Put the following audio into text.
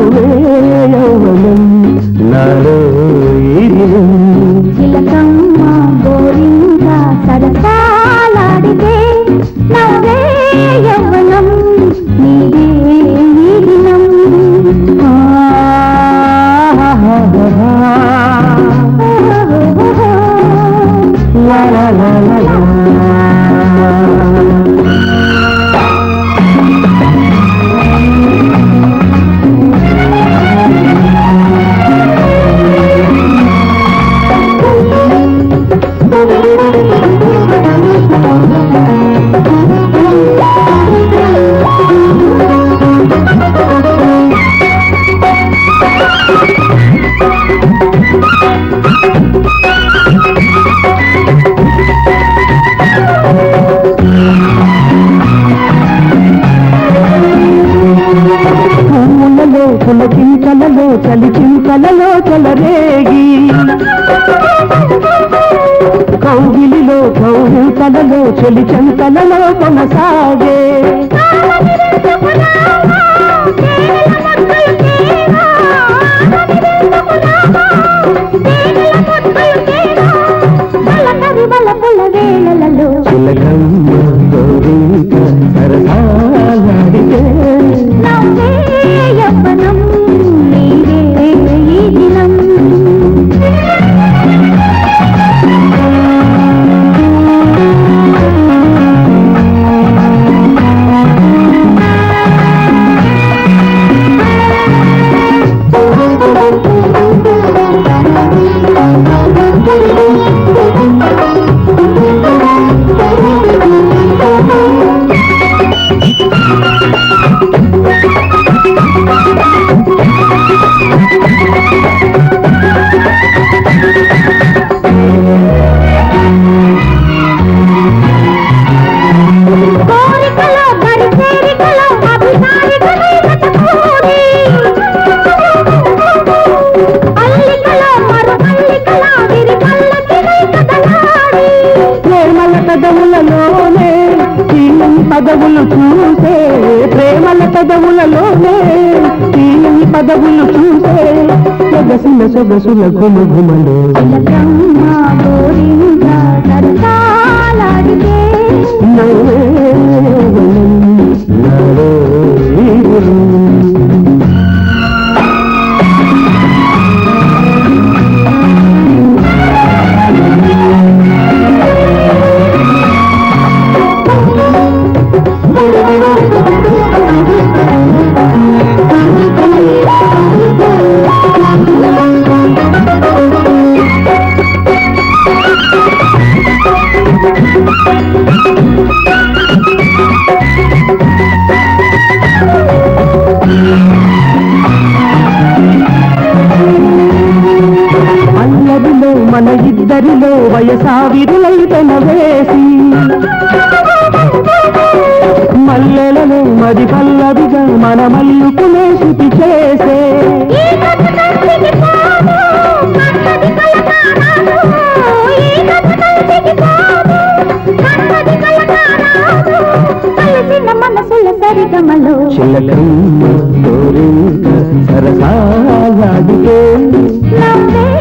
away. పులకింకలలో చలి చింతలలో చలరేగి. కౌగిలిలో కౌగిలికలలో చలి చెంతలలో కొనసాగే. వేళలలో పదవులు చూసే ప్రేమల పెదవులలోనే తీయని పదవులు చూసే సొగసుల సొగసుల గుమగుమలు అల్లదిలో మన ఇద్దరిలో వయసావిరులైతన వేసి మల్లెలలో మది పల్లవిగా మన మల్లుకునే శుతి చేసే కలిసిన మనసుల సరిగమలో. నవ్వే యవ్వనం